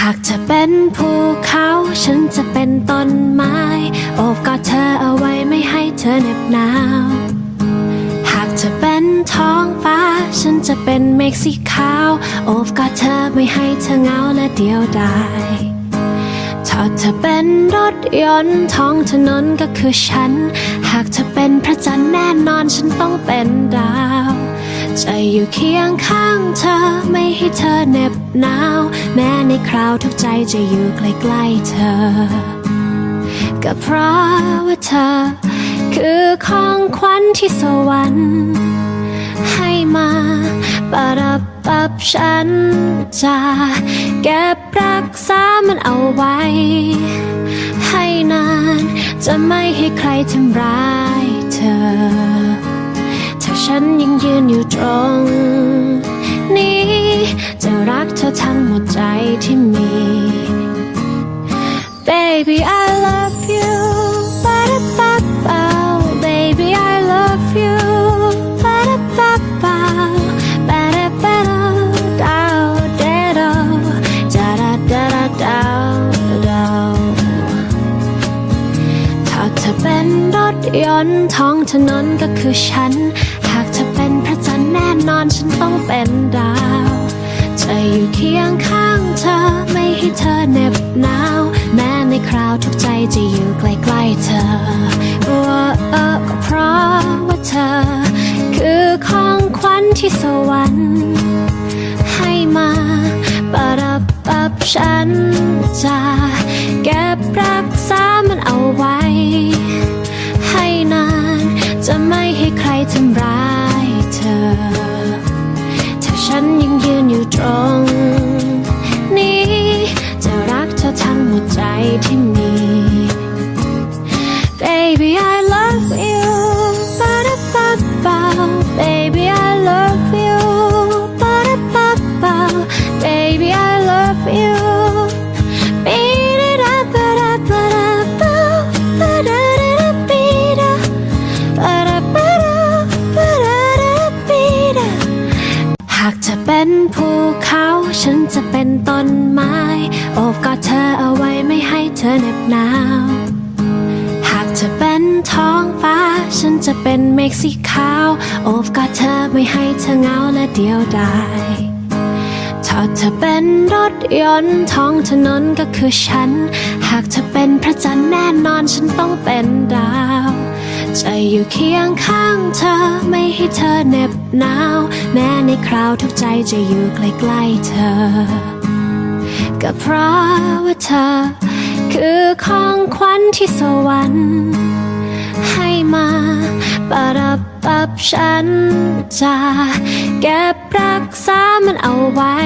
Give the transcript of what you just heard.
หากจะเป็นภูเขา ฉันจะเป็นต้นไม้ โอบกอดเธอเอาไว้ไม่ให้เธอเหน็บหนาว หากจะเป็นท้องฟ้า ฉันจะเป็นเมฆสีขาว โอบกอดเธอไม่ให้เธอเหงาและเดียวดายถ้าเธอเป็นรถยนต์ท้องถนนก็คือฉัน หากเธอเป็นพระจันทร์แน่นอนฉันต้องเป็นดาว อยู่เคียงข้างเธอไม่ให้เธอเหน็บหนาว แม้ในคราวทุกใจจะอยู่ใกล้ๆเธอ ก็เพราะว่าเธอ คือของขวัญที่สวรรค์ ให้มาประดับปับฉันจะเก็บรักษามันเอาไว้ ให้นานจะไม่ให้ใครทำร้ายเธอ ฉันยังยืนอยู่ตรง นี้ จะรักเธอทั้งหมดใจที่มี Baby I love you Ba-da-ba-bow Baby I love you Ba-da-ba-bow Ba-da-ba-da-dow Da-dow Da-da-da-da-dow ถ้าเธอเป็นรถยนต์ท้องถนนก็คือฉันากเธอเป็นพระจันทร์แน่นอนฉันต้องเป็นดาวจะอยู่เคียงข้างเธอไม่ให้เธอเหน็บหนาว แม้ในคราวทุกใจจะอยู่ใกล้ๆเธอว่าเออก็เพราะว่าเธอ คือของขวัญที่สวรรค์ ให้มาประดับปับฉันจ ตรงนี้ จะรักเธอทั้งหมดใจที่มี Baby I ากจะเป็นภูเขา ฉันจะเป็นต้นไม้ โอบกอดเธอเอาไว้ไม่ให้เธอเหน็บหนาว หากจะเป็นท้องฟ้า ฉันจะเป็นเมฆสีขาว โอบกอดเธอไม่ให้เธอเหงาและเดียวดายถ้าเธอเป็นรถยนต์ท้องถนนก็คือฉัน หากเธอเป็นพระจันทร์แน่นอนฉันต้องเป็นดาว อยู่เคียงข้างเธอไม่ให้เธอเหน็บหนาว แม้ในคราวทุกใจจะอยู่ใกล้ๆเธอ ก็เพราะว่าเธอ คือของขวัญที่สวรรค์ ให้มาประดับปับฉันจะเก็บรักษามันเอาไว้